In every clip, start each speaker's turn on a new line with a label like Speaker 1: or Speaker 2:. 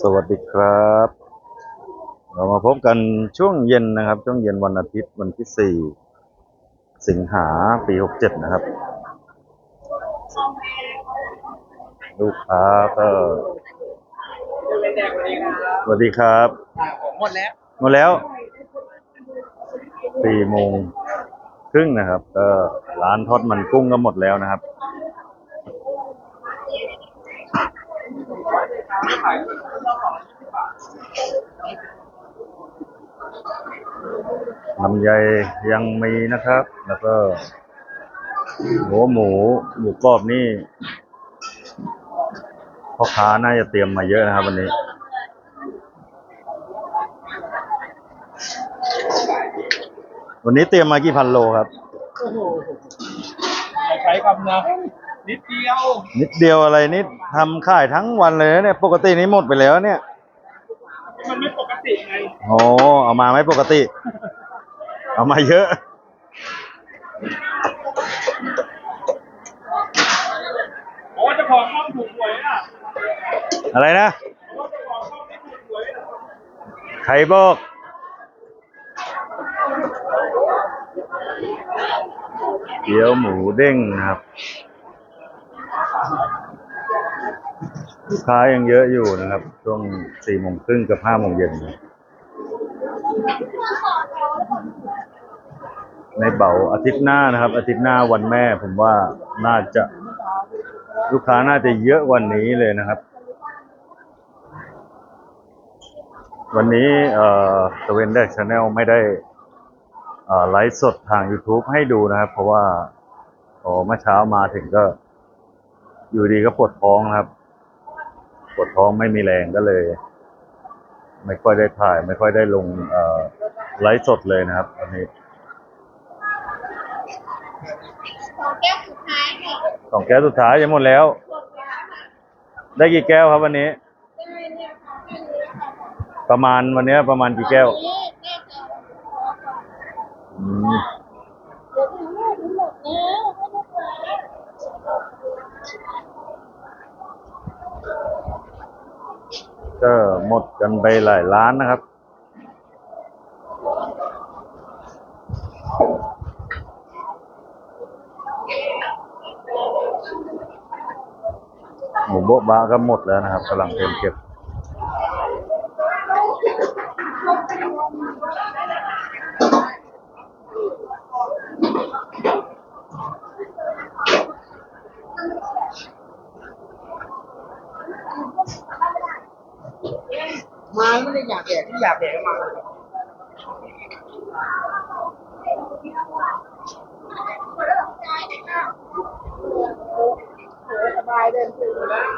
Speaker 1: สวัสดีครับ เรามาพบกันช่วงเย็นนะครับ ช่วงเย็นวันอาทิตย์วันที่4สิงหาปี67นะครับ ลูกค้าก็สวัสดีครับ
Speaker 2: ผมหมดแล้ว
Speaker 1: หมดแล้วสี่โมงครึ่งนะครับ ก็ร้านทอดมันกุ้งก็หมดแล้วนะครับ ลำไยยังมีนะครับ แล้วก็หัวหมูหมูกรอบนี่พ่อค้าน่าจะเตรียมมาเยอะนะครับวันนี้ วันนี้เตรียมมากี่พันโลครับ
Speaker 2: โอ้โหอย่าใช้คำนะนิดเดียว
Speaker 1: นิดเดียวอะไรนิดทำขายทั้งวันเลยนะเนี่ยปกตินี้หมดไปแล้วเนี่ย
Speaker 2: มันไม่ปกติไง
Speaker 1: โอ้เอามาไม่ปกติ เอามาเยอะ
Speaker 2: โอ้เจะของห้องถูกหวยอะ
Speaker 1: อะไรนะ
Speaker 2: โอ้เจะของห้องนี่ถูกหวยอะ
Speaker 1: ใครบอก เกี๊ยวหมูเด้งนะครับลูกค้ายังเยอะอยู่นะครับ ช่วงสี่โมงครึ่งกับห้าโมงเย็นนะ ในเป๋าอาทิตย์หน้านะครับ อาทิตย์หน้าวันแม่ ผมว่าน่าจะลูกค้าน่าจะเยอะวันนี้เลยนะครับ วันนี้เอ่อตะเวนแดกชาแนลไม่ได้ไลฟ์สดทาง YouTube ให้ดูนะครับ เพราะว่าโอ้เมื่อเช้ามาถึงก็ อยู่ดีก็ปวดท้องนะครับปวดท้องไม่มีแรงก็เลย ไม่ค่อยได้ถ่าย ไม่ค่อยได้ลงเอ่อไลฟ์สดเลยนะครับวันนี้
Speaker 3: สองแก้วสุดท้ายค่ะ
Speaker 1: ส องแก้วสุดท้ายจะหมดแล้ว
Speaker 3: หมดแล้วค่ะ
Speaker 1: ได้กี่แก้วครับวันนี้
Speaker 3: ได้เนี่ยค่ะแค่นี้ค่ะ
Speaker 1: ประมาณวันนี้ประมาณกี่แก้ว
Speaker 3: นี่น่าจะพอก่อน
Speaker 1: อืม
Speaker 3: เดี๋ยวถึงหมดหมดแล้วให้ลูกค้า
Speaker 1: ก็หมดกันไปหลายล้านนะครับ โบ๊ะบะก็หมดแล้วนะครับกำลังเตรียมเก็บ
Speaker 2: มาไม่ได้อยากแดกที่อยากแดกมาเลย
Speaker 3: สบายเดินถึงแล้ว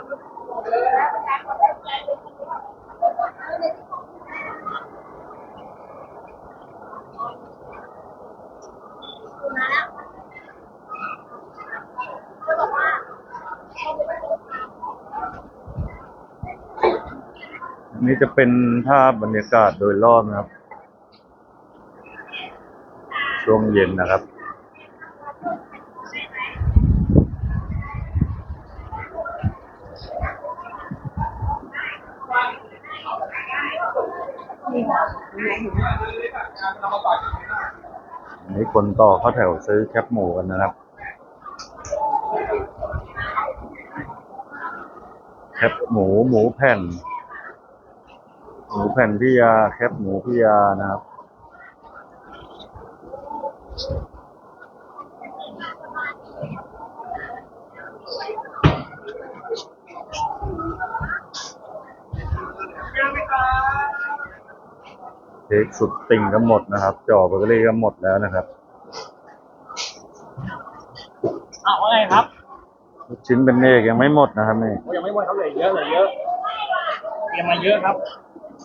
Speaker 1: นี่จะเป็นภาพบรรยากาศโดยรอบนะครับ ช่วงเย็นนะครับ นี่คนต่อเข้าแถวซื้อแคปหมูกันนะครับ แคปหมูหมูแผ่น หมูแผ่นพิยาแคปหมูพิยานะครับเค้กสุดติ่งก็หมดนะครับ จ่อเบเกอรี่ก็หมดแล้วนะครับ
Speaker 2: อ้าวว่าไงครับ
Speaker 1: ลูกชิ้นเป็นเอกยังไม่หมดนะครับนี่
Speaker 2: โอ้ยังไม่หมดครับเหลยเยอะเหลยเยอะเตรียมมาเยอะครับ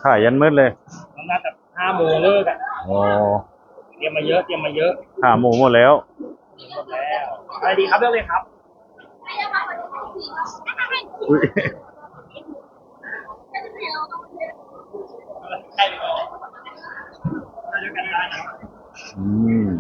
Speaker 1: ขายยันมืดเลย
Speaker 2: มันน่าจะห้าโมงเลิกอะ
Speaker 1: โอ้
Speaker 2: เตรียมมาเยอะเตรียมมาเยอะ
Speaker 1: ขาหมูหมดแล้ว
Speaker 2: หมดแล้วอะไรดีครับเลือกเลยครับ
Speaker 1: อุ๊ย
Speaker 2: ใช่เลยเราจะกันได้นะ
Speaker 1: อืม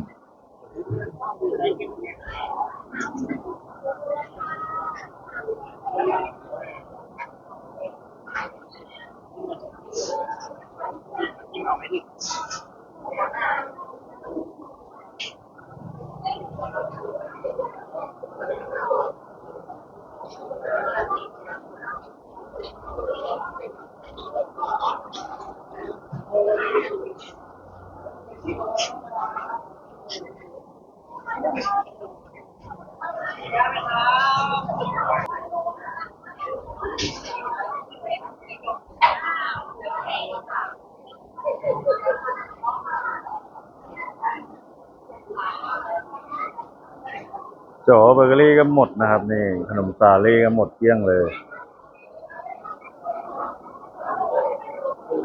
Speaker 1: จอเบเกอรี่ก็หมดนะครับ นี่ขนมซาลี่ก็หมดเกลี้ยงเลย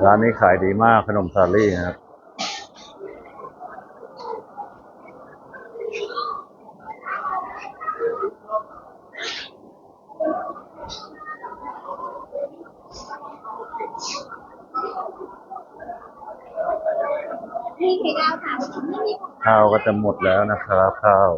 Speaker 1: ร้านนี้ขายดีมากขนมซาลี่นะครับ
Speaker 3: มีไข่ดาวค่ะไม่มี
Speaker 1: ข้าวก็จะหมดแล้วนะครับข้าว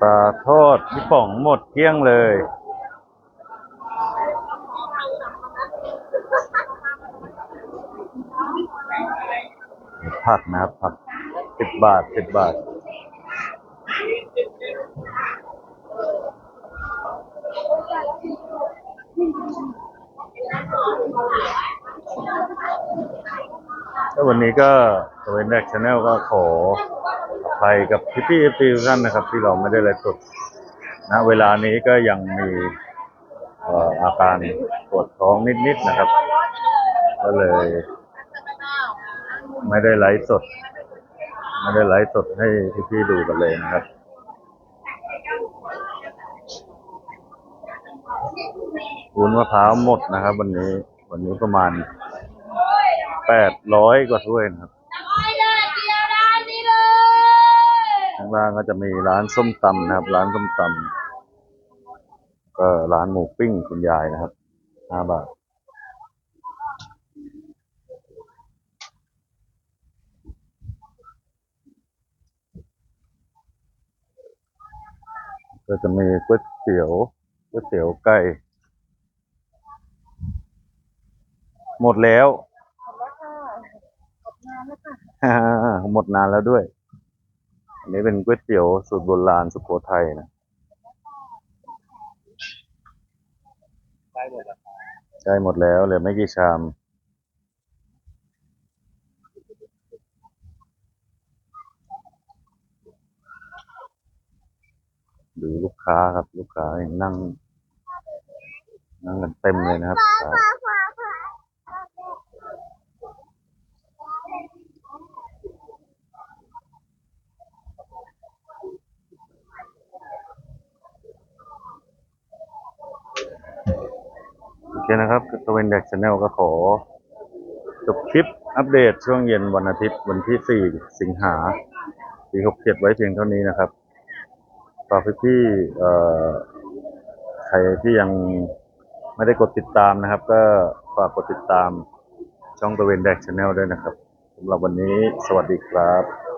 Speaker 1: ปลาทอดพี่ป๋องหมดเกลี้ยงเลย ผักนะครับผักสิบบาทสิบบาท แล้ววันนี้ก็ตัวเอ็นแดกชาแนลก็ขออภัยกับพี่พี่ๆทุกท่านนะครับ ที่เราไม่ได้ไลฟ์สดณเวลานี้ก็ยังมีเอ่ออาการปวดท้องนิดๆนะครับ ก็เลย ไม่ได้ไลฟ์สด ไม่ได้ไลฟ์สดให้พี่ๆดูกันเลยนะครับวุ้นมะพร้าวหมดนะครับ วันนี้วันนี้ประมาณ แปดร้อยกว่าถ้วยนะครับ
Speaker 3: น้ำอ้อยเลยเดียวร้านนี้เลย
Speaker 1: ข้างล่างก็จะมีร้านส้มตำนะครับ ร้านส้มตำก็ร้านหมูปิ้งคุณยายนะครับห้าบาทก็จะมีก๋วยเตี๋ยวก๋วยเตี๋ยวไก่ หมดแล้ว หมดนานแล้วด้วย อันนี้เป็นก๋วยเตี๋ยวสูตรโบราณสุโขทัยนะ
Speaker 2: ได้หมดแล้ว
Speaker 1: ใกล้หมดแล้วเหลือไม่กี่ชามดูลูกค้าครับ ลูกค้ายังนั่ง นั่งกันเต็มเลยนะครับ ครับโอเคนะครับตะเวนแดกชาแนลก็ขอจบคลิปอัปเดตช่วงเย็นวันอาทิตย์วันที่ 4 สิงหาปี67 ไว้เพียงเท่านี้นะครับฝากพี่ๆใครที่ยังไม่ได้กดติดตามนะครับ ก็ฝากกดติดตามช่องตะเวนแดกชาแนลด้วยนะครับสำหรับวันนี้สวัสดีครับ